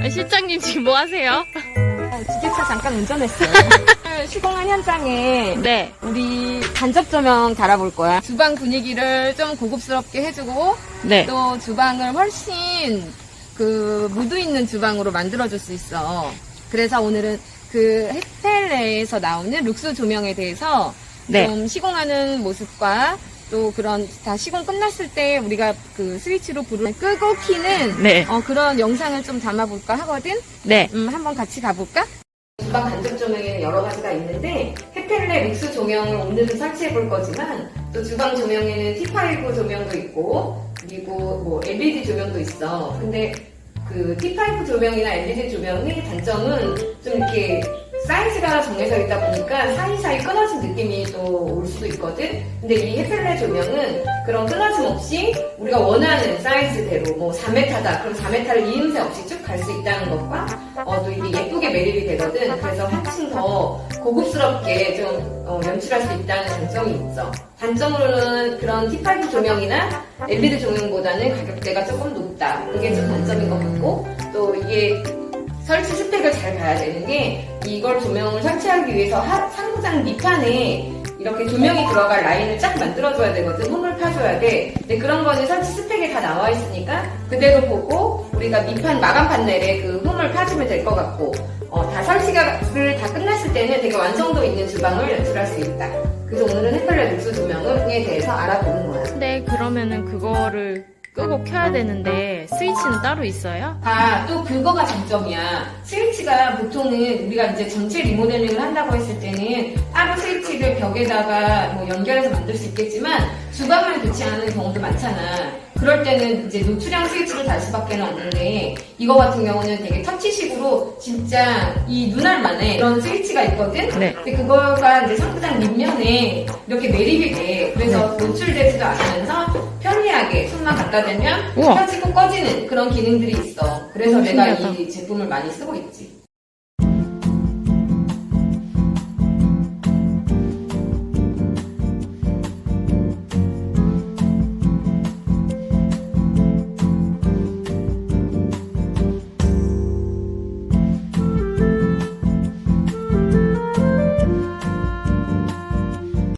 아, 실장님 지금 뭐 하세요? 기계차 잠깐 운전했어요. 시공한 현장에 네. 우리 간접 조명 달아볼 거야. 주방 분위기를 좀 고급스럽게 해주고 네. 또 주방을 훨씬 그 무드 있는 주방으로 만들어줄 수 있어. 그래서 오늘은 그 햇펠레에서 나오는 룩스 조명에 대해서 네. 좀 시공하는 모습과 또 그런 다 시공 끝났을 때 우리가 그 스위치로 불을 끄고 키는 네. 어, 그런 영상을 좀 담아볼까 하거든. 네. 음, 한번 같이 가볼까? 주방 간접 조명에는 여러 가지가 있는데 햇펠레 믹스 조명을 오늘은 설치해 볼 거지만 또 주방 조명에는 T5 조명도 있고 그리고 뭐 LED 조명도 있어. 근데 그 T5 조명이나 LED 조명의 단점은 좀 이렇게 사이즈가 정해져 있다 보니까 사이사이 끊어진 느낌이 또 올 수도 있거든. 근데 이 햇펠레 조명은 그런 끊어짐 없이 우리가 원하는 사이즈대로 뭐 4m다. 그럼 4m를 이음새 없이 쭉 갈 수 있다는 것과 어, 또 이게 예쁘게 매립이 되거든. 그래서 한층 더 고급스럽게 좀 어, 연출할 수 있다는 장점이 있죠. 단점으로는 그런 T5 조명이나 LED 조명보다는 가격대가 조금 높다. 그게 좀 단점인 것 같고 또 이게 설치 스펙을 잘 봐야 되는 게 이걸 조명을 설치하기 위해서 하- 상부장 밑판에 이렇게 조명이 들어갈 라인을 쫙 만들어줘야 되거든. 홈을 파줘야 돼. 근데 그런 거는 설치 스펙에 다 나와 있으니까 그대로 보고 우리가 밑판 마감 판넬에 그 홈을 파주면 될 것 같고 어, 다 설치가를 다 끝났을 때는 되게 완성도 있는 주방을 연출할 수 있다. 그래서 오늘은 햇볕의 룩스 조명에 대해서 알아보는 거야. 근데 그러면은 그거를 끄고 켜야 되는데 스위치는 따로 있어요? 아, 또 그거가 장점이야. 스위치가 보통은 우리가 이제 전체 리모델링을 한다고 했을 때는 따로 스위치를 벽에다가 뭐 연결해서 만들 수 있겠지만 주방을 교체하는 경우도 많잖아. 그럴 때는 이제 노출형 스위치를 달 수밖에 없는데 이거 같은 경우는 되게 터치식으로 진짜 이 눈알만에 그런 스위치가 있거든? 네. 근데 그거가 이제 상부장 밑면에 이렇게 매립이 돼. 그래서 노출되지도 않으면서 편리하게 손만 갖다 대면 우와. 켜지고 꺼지는 그런 기능들이 있어. 그래서 내가 신기하다. 이 제품을 많이 쓰고 있지.